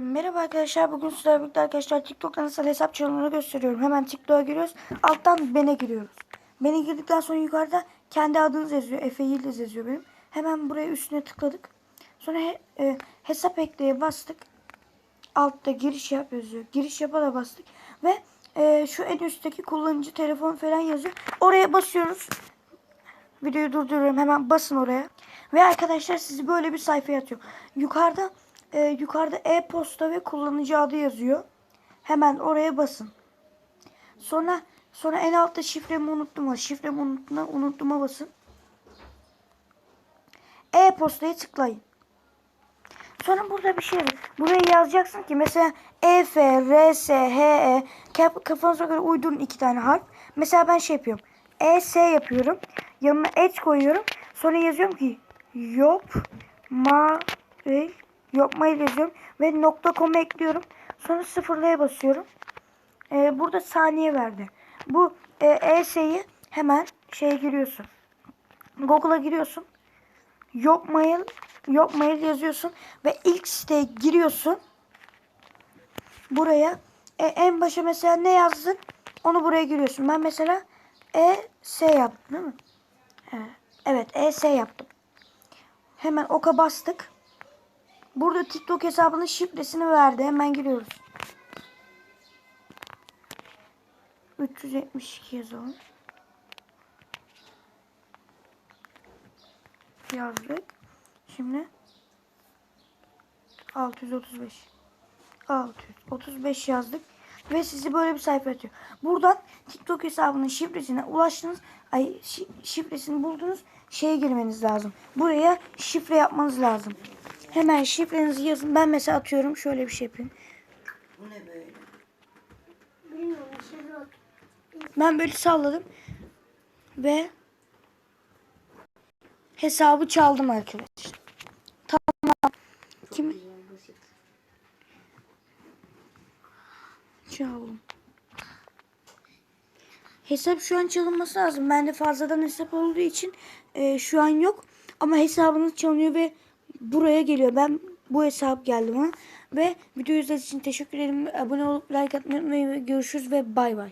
Merhaba arkadaşlar. Bugün sizlerle birlikte arkadaşlar TikTok'ta nasıl hesap çalındığını gösteriyorum. Hemen TikTok'a giriyoruz. Alttan bene giriyoruz. Bene girdikten sonra yukarıda kendi adınız yazıyor. Efe Yıldız yazıyor benim. Hemen buraya üstüne tıkladık. Sonra he- e, hesap ekleye bastık. Altta giriş yap yazıyor. Giriş yapa da bastık. Ve e, şu en üstteki kullanıcı telefon falan yazıyor. Oraya basıyoruz. Videoyu durduruyorum. Hemen basın oraya. Ve arkadaşlar sizi böyle bir sayfaya atıyor. Yukarıda e, yukarıda e-posta ve kullanıcı adı yazıyor. Hemen oraya basın. Sonra sonra en altta şifremi unuttum. Şifremi unutma, unuttuğuma basın. E-postayı tıklayın. Sonra burada bir şey var. Buraya yazacaksın ki mesela E, F, R, S, H, E kaf- kafanıza göre uydurun iki tane harf. Mesela ben şey yapıyorum. E, S yapıyorum. Yanına et koyuyorum. Sonra yazıyorum ki yop ma yok mail yazıyorum ve nokta com ekliyorum. Sonra sıfırlaya basıyorum. Ee, burada saniye verdi. Bu e, ES'yi hemen şeye giriyorsun. Google'a giriyorsun. Yok mail, yok mail yazıyorsun ve ilk siteye giriyorsun. Buraya e, en başa mesela ne yazdın? Onu buraya giriyorsun. Ben mesela E S yaptım değil mi? Evet. Evet, E S yaptım. Hemen oka bastık. Burada TikTok hesabının şifresini verdi. Hemen giriyoruz. 372 yazalım. Yazdık. Şimdi 635. 635 yazdık. Ve sizi böyle bir sayfa atıyor. Buradan TikTok hesabının şifresine ulaştınız. Ay şi- şifresini buldunuz. Şeye girmeniz lazım. Buraya şifre yapmanız lazım. Hemen şifrenizi yazın. Ben mesela atıyorum. Şöyle bir şey yapayım. Bu ne böyle? Bilmiyorum şey. Ben böyle salladım. Ve hesabı çaldım arkadaşlar. Tamam. Kim Güzel çaldım? Hesap şu an çalınması lazım. Bende fazladan hesap olduğu için e, şu an yok. Ama hesabınız çalınıyor ve buraya geliyor. Ben bu hesap geldi bana. Ve video izlediğiniz için teşekkür ederim. Abone olup like atmayı unutmayın. Görüşürüz ve bay bay.